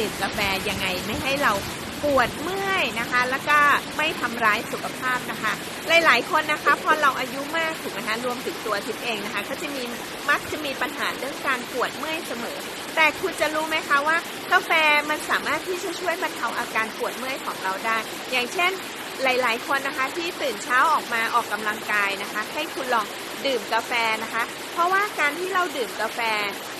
ดื่มกาแฟยังไงไม่ให้เราปวดเมื่อยนะคะ แล้วก็ไม่ทำร้ายสุขภาพนะคะ หลายๆ คนนะคะ พอเราอายุมากถูกไหมคะรวมถึงตัวทิพเองนะคะ ก็จะมีมักจะมีปัญหาเรื่องการปวดเมื่อยเสมอ แต่คุณจะรู้ไหมคะว่ากาแฟมันสามารถที่จะช่วยบรรเทาอาการปวดเมื่อยของเราได้ อย่างเช่นหลาย ๆ คนนะคะที่ตื่นเช้าออกมาออกกำลังกายนะคะ ให้คุณลองดื่มกาแฟนะคะ เพราะว่าการที่เราดื่มกาแฟ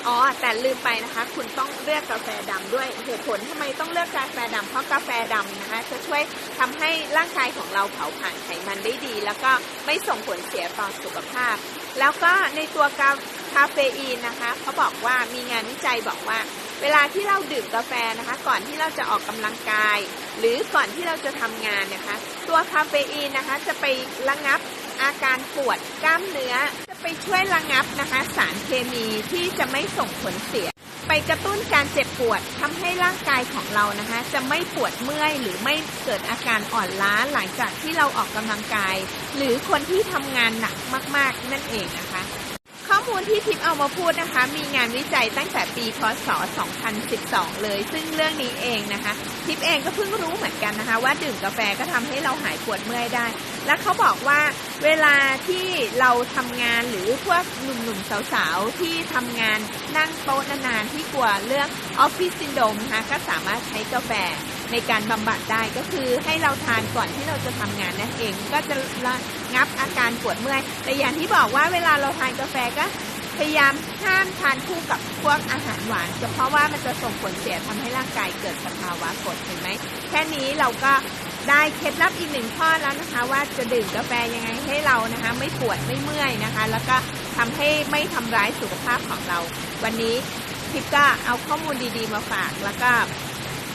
อ๋อแต่ลืมไปนะคะ คุณต้องเลือกกาแฟดำด้วยเหตุผลทำไมต้องเลือกกาแฟดำเพราะกาแฟดำนะคะ จะช่วยทำให้ร่างกายของเราเผาผลาญไขมันได้ดี แล้วก็ไม่ส่งผลเสียต่อสุขภาพ แล้วก็ในตัวกาคาเฟอีนนะคะเขาบอกว่ามีงานวิจัยบอกว่า เวลาที่เราดื่มกาแฟนะคะ ก่อนที่เราจะออกกำลังกาย หรือก่อนที่เราจะทำงานนะคะ ตัวคาเฟอีนนะคะ จะไประงับอาการปวดกล้ามเนื้อ ไปช่วยระงับนะคะสารเคมีที่จะไม่ส่งผลเสีย ไปกระตุ้นการเจ็บปวดทำให้ร่างกายของเรานะคะ จะไม่ปวดเมื่อย หรือไม่เกิดอาการอ่อนล้าหลังจากที่เราออกกำลังกาย หรือคนที่ทำงานหนักมาก ๆ นั่นเองนะคะ มูลที่ทิพย์เอามาพูดนะคะ มีงานวิจัยตั้งแต่ปีพศ 2012 เลย ซึ่งเรื่องนี้เองนะคะ ทิพย์เองก็เพิ่งรู้เหมือนกันนะคะ ว่าดื่มกาแฟก็ทำให้เราหายปวดเมื่อยได้ และเขาบอกว่าเวลาที่เราทำงานหรือพวกหนุ่มๆสาวๆ ที่ทำงานนั่งโต๊ะนานๆที่กลัวเรื่องออฟฟิศซินโดมนะคะก็สามารถใช้กาแฟ ในการบำบัดได้ก็คือให้เราทานก่อนที่เราจะทำงานนั่นเอง ก็จะระงับอาการปวดเมื่อยแต่อย่างที่บอกว่าเวลาเราทานกาแฟก็พยายามห้ามทานคู่กับพวกอาหารหวานเพราะว่ามันจะส่งผลเสียทำให้ร่างกายเกิดสภาวะกดเห็นไหมแค่นี้เราก็ได้เคล็ดลับอีกหนึ่งข้อแล้วนะคะ ว่าจะดื่มกาแฟยังไงให้เรานะคะ ไม่ปวดไม่เมื่อยนะคะ แล้วก็ทำให้ไม่ทำร้ายสุขภาพของเรา วันนี้ทิปก็เอาข้อมูลดีๆมาฝากแล้วก็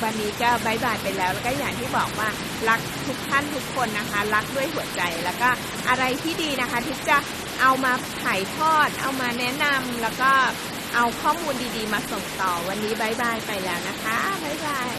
วันนี้ก็บายบายไปแล้ว แล้วก็อย่างที่บอกว่ารักทุกท่านทุกคนนะคะ รักด้วยหัวใจแล้วก็อะไรที่ดีนะคะทิพจะเอามาถ่ายทอด เอามาแนะนำแล้วก็เอาข้อมูลดีๆ มาส่งต่อวันนี้บายบายไปแล้วนะคะบายบาย